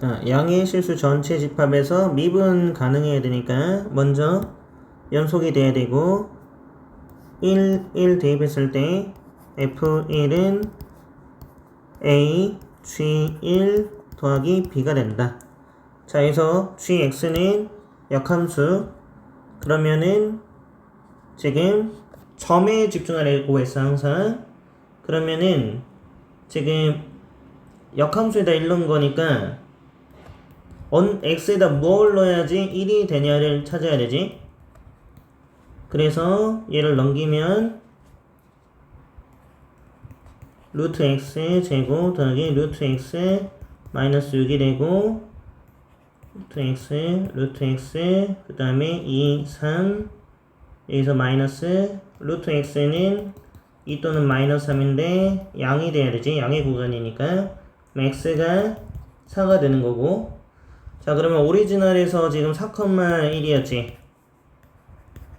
자, 양의 실수 전체 집합에서 미분 가능해야 되니까 먼저 연속이 돼야 되고 1, 1 대입했을 때 F1은 A, G1 더하기 B가 된다. 자, 여기서 GX는 역함수. 그러면은 지금 점에 집중하려고 했어, 항상. 그러면은 지금 역함수에다 1 넣은 거니까 언, x에다 뭘 넣어야지 1이 되냐를 찾아야 되지. 그래서 얘를 넘기면 루트 x 제곱 더하기 루트 x 마이너스 6이 되고 루트 x 루트 x 그 다음에 2 3 여기서 마이너스 루트 x는 2 또는 마이너스 3인데 양이 돼야 되지 양의 구간이니까 x가 4가 되는 거고 자 그러면 오리지널에서 지금 4,1이었지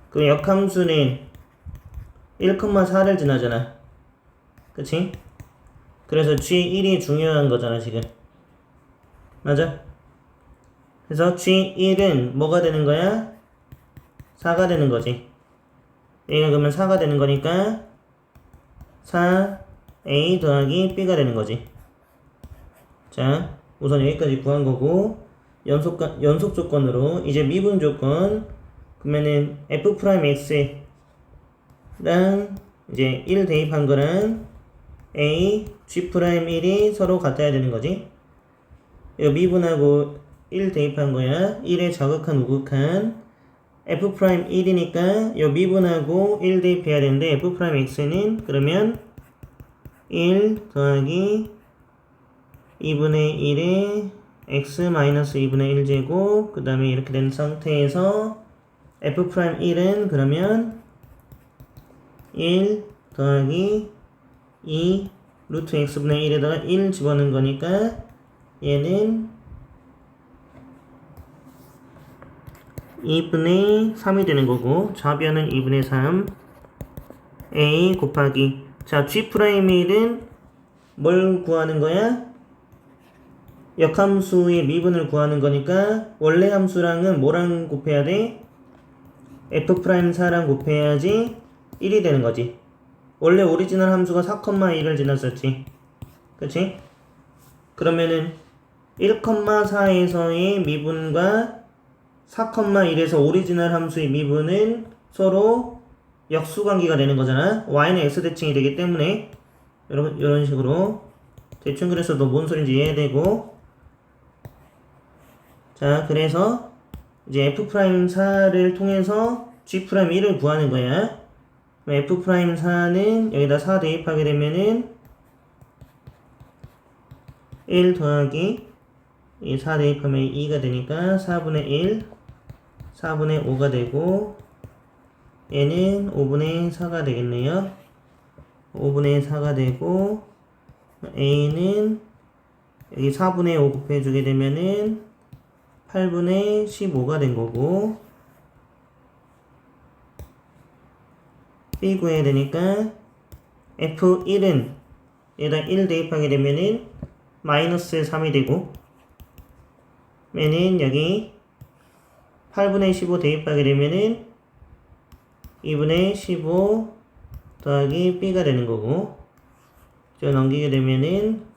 그 역함수는 1,4를 지나잖아 그치? 그래서 G1이 중요한 거잖아 지금 맞아? 그래서 G1은 뭐가 되는 거야? 4가 되는 거지 얘가 그러면 4가 되는 거니까 4A 더하기 B가 되는 거지 자 우선 여기까지 구한 거고 연속, 연속 조건으로 이제 미분 조건 그러면은 f 프라임 x랑 이제 1 대입한 거랑 a g 프라임 1이 서로 같아야 되는 거지. 이거 미분하고 1 대입한 거야. 1에 자극한 우극한 f 프라임 1이니까 이 미분하고 1 대입해야 되는데 f 프라임 x는 그러면 1 더하기 2분의 1에 x 마이너스 2분의 1제곱 그 다음에 이렇게 된 상태에서 f 프라임 1은 그러면 1 더하기 2 루트 x분의 1에다가 1 집어넣은 거니까 얘는 2분의 3이 되는 거고 좌변은 2분의 3 a 곱하기 자 g 프라임 1은 뭘 구하는 거야? 역함수의 미분을 구하는 거니까 원래 함수랑은 뭐랑 곱해야 돼? f 프라임 4랑 곱해야지 1이 되는 거지. 원래 오리지널 함수가 4,1을 지났었지. 그치? 그러면은 1,4에서의 미분과 4,1에서 오리지널 함수의 미분은 서로 역수관계가 되는 거잖아. y는 x 대칭이 되기 때문에 여러분 이런 식으로 대충 그래서 너 뭔 소린지 이해되고 자 그래서 이제 f'4를 통해서 g'1을 구하는 거야. f'4는 여기다 4 대입하게 되면은 1 더하기 이 4 대입하면 2가 되니까 4분의 1 4분의 5가 되고 얘는 5분의 4가 되겠네요. 5분의 4가 되고 a는 여기 4분의 5 곱해주게 되면은 8분의 15가 된 거고 B 구해야 되니까 F1은 얘다 1 대입하게 되면은 마이너스 3이 되고 얘는 여기 8분의 15 대입하게 되면은 2분의 15 더하기 B가 되는 거고 저 넘기게 되면은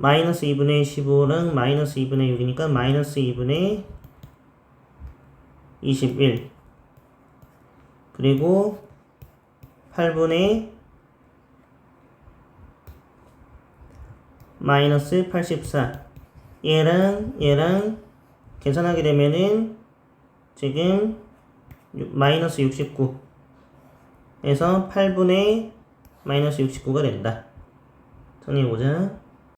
마이너스 2분의 15랑 마이너스 2분의 6이니까 마이너스 2분의 21 그리고 8분의 마이너스 84 얘랑 얘랑 계산하게 되면은 지금 마이너스 69 에서 8분의 마이너스 69가 된다. 정리해보자.